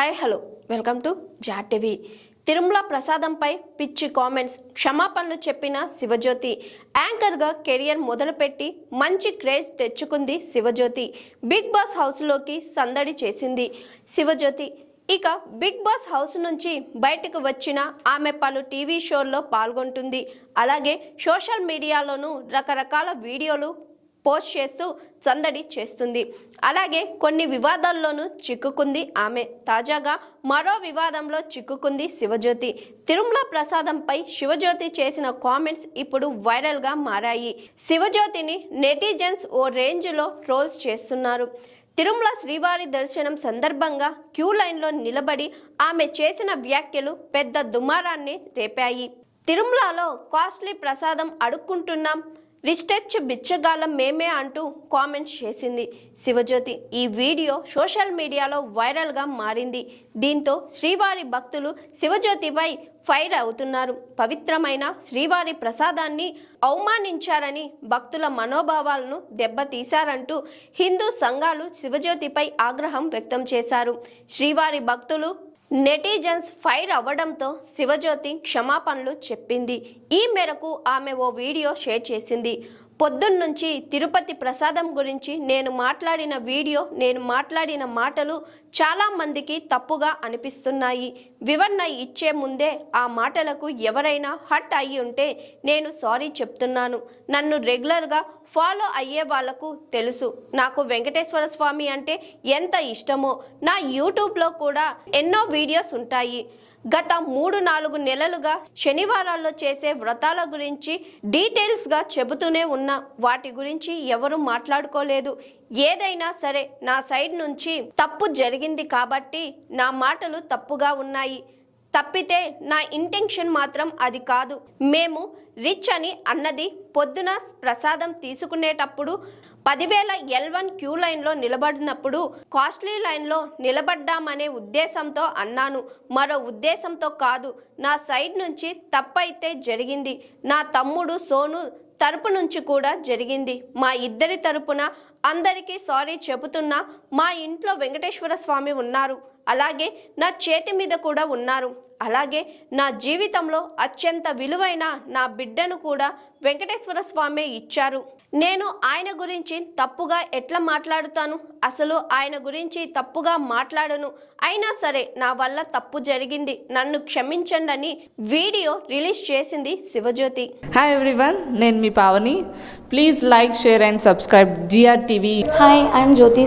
Hi hello. Welcome to Jot TV. Tirumala ప్రసాదంపై పిచ్చి comments క్షమాపణలు చెప్పిన శివజ్యోతి. యాంకర్గా కెరియర్ మొదలుపెట్టి మంచి క్రేజ్ తెచ్చుకుంది శివజ్యోతి. బిగ్ బాస్ హౌస్లోకి సందడి చేసింది శివజ్యోతి. ఇక బిగ్ బాస్ హౌస్ నుంచి బయటకు వచ్చిన ఆమె పలు టీవీ షోల్లో పాల్గొంటుంది. అలాగే సోషల్ మీడియాలోనూ రకరకాల వీడియోలు పోస్ట్ చేస్తూ సందడి చేస్తుంది. అలాగే కొన్ని వివాదాల్లోనూ చిక్కుకుంది ఆమె. తాజాగా మరో వివాదంలో చిక్కుకుంది శివజ్యోతి. తిరుమల ప్రసాదంపై శివజ్యోతి చేసిన కామెంట్స్ ఇప్పుడు వైరల్గా మారాయి. శివజ్యోతిని నెటిజన్స్ ఓ రేంజ్లో ట్రోల్స్ చేస్తున్నారు. తిరుమల శ్రీవారి దర్శనం సందర్భంగా క్యూ లైన్లో నిలబడి ఆమె చేసిన వ్యాఖ్యలు పెద్ద దుమారాన్ని రేపాయి. తిరుమలలో కాస్ట్లీ ప్రసాదం అడుక్కుంటున్నాం. రిస్టెచ్ బిచ్చగాలం మేమే అంటూ కామెంట్స్ చేసింది శివజ్యోతి. ఈ వీడియో సోషల్ మీడియాలో వైరల్గా మారింది. దీంతో శ్రీవారి భక్తులు శివజ్యోతిపై ఫైర్ అవుతున్నారు. పవిత్రమైన శ్రీవారి ప్రసాదాన్ని అవమానించారని భక్తుల మనోభావాలను దెబ్బతీశారంటూ హిందూ సంఘాలు శివజ్యోతిపై ఆగ్రహం వ్యక్తం చేశారు. శ్రీవారి భక్తులు నెటిజన్స్ ఫైర్ అవ్వడంతో శివజ్యోతి క్షమాపణలు చెప్పింది. ఈ మేరకు ఆమె ఓ వీడియో షేర్ చేసింది. పొద్దున్నుంచి తిరుపతి ప్రసాదం గురించి నేను మాట్లాడిన వీడియో నేను మాట్లాడిన మాటలు చాలా మందికి తప్పుగా అనిపిస్తున్నాయి. వివరణ ఇచ్చే ముందే ఆ మాటలకు ఎవరైనా హట్ అయ్యి ఉంటే నేను సారీ చెప్తున్నాను. నన్ను రెగ్యులర్గా ఫాలో అయ్యే వాళ్ళకు తెలుసు. నాకు వెంకటేశ్వర స్వామి అంటే ఎంత ఇష్టమో. నా యూట్యూబ్లో కూడా ఎన్నో వీడియోస్ ఉంటాయి. గత మూడు నాలుగు నెలలుగా శనివారాల్లో చేసే వ్రతాల గురించి డీటెయిల్స్గా చెబుతూనే ఉన్నా. వాటి గురించి ఎవరు మాట్లాడుకోలేదు. ఏదైనా సరే నా సైడ్ నుంచి తప్పు జరిగింది కాబట్టి నా మాటలు తప్పుగా ఉన్నాయి. తప్పితే నా ఇంటెన్షన్ మాత్రం అది కాదు. మేము రిచ్ అని అన్నది పొద్దున ప్రసాదం తీసుకునేటప్పుడు పదివేల ఎల్ వన్ క్యూ లైన్లో నిలబడినప్పుడు కాస్ట్లీ లైన్లో నిలబడ్డామనే ఉద్దేశంతో అన్నాను. మరో ఉద్దేశంతో కాదు నా సైడ్ నుంచి తప్పైతే జరిగింది. నా తమ్ముడు సోను తరపు నుంచి కూడా జరిగింది. మా ఇద్దరి తరపున అందరికీ సారీ చెబుతున్నా మా ఇంట్లో వెంకటేశ్వర స్వామి ఉన్నారు. అలాగే నా చేతి మీద కూడా ఉన్నారు. అలాగే నా జీవితంలో అత్యంత విలువైన నా బిడ్డను కూడా వెంకటేశ్వర స్వామి ఇచ్చారు. నేను ఆయన గురించి తప్పుగా ఎట్లా మాట్లాడుతాను? అసలు ఆయన గురించి తప్పుగా మాట్లాడను. అయినా సరే నా వల్ల తప్పు జరిగింది. నన్ను క్షమించండి అని వీడియో రిలీజ్ చేసింది శివజ్యోతి. హాయ్ ఎవ్రీవన్ నేను మీ Pavani. Please like share and subscribe GR TV Hi, I'm Jyoti